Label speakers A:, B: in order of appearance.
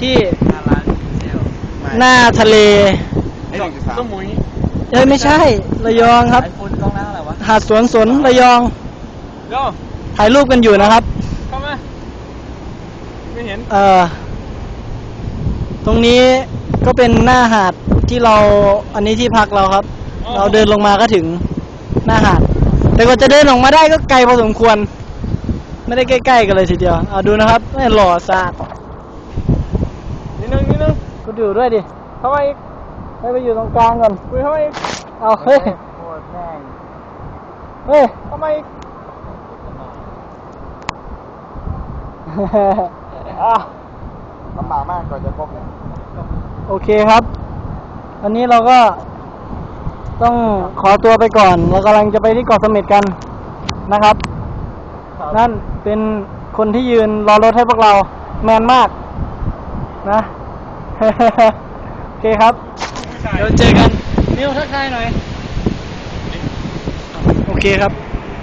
A: ที่
B: หน้าร้านเซล
A: หน้าทะเล
C: ไอ้หนึ่งจุดสาม
B: สมุย
A: เอ้ยไม่ใช่ ระยองครับ
B: ไอโฟนกล้องหน้าอะไรวะ
A: หาดสวนสนระยอง
B: เดี๋ยว
A: ถ่ายรูปกันอยู่นะครับ
B: เข้ามาไม่เห็น
A: เอ่อตรงนี้ก็เป็นหน้าหาดที่เราอันนี้ที่พักเราครับ เราเดินลงมาก็ถึงหน้าหาด แต่กว่าจะเดินออกมาได้ก็ไกลพอสมควร ไม่ได้ใกล้ๆกันเลยทีเดียวเอาดูนะครับแม่หล่อสะอาด
B: นิดนึงนิดนึง
A: กูดูด้วยดิ
B: เข้ามาอีก
A: ให้ไปอยู่ตรงกลางก่อน
B: คุยเข้ามาอีก
A: เอาเฮ้ย
B: โคตรแม่ง
A: เฮ้ย
B: เข้ามาอีกอะ
C: ลำบากมากกว่าจะครบเนี่ย
A: โอเคครับอันนี้เราก็ต้องขอตัวไปก่อน เรากำลังจะไปที่เกาะเสม็ดกันนะครับ นั่นเป็นคนที่ยืนรอรถให้พวกเราแมนมากนะ โอเคครับ เดี๋ยวเจอกันนิวทักทายหน่อย โอเคครับ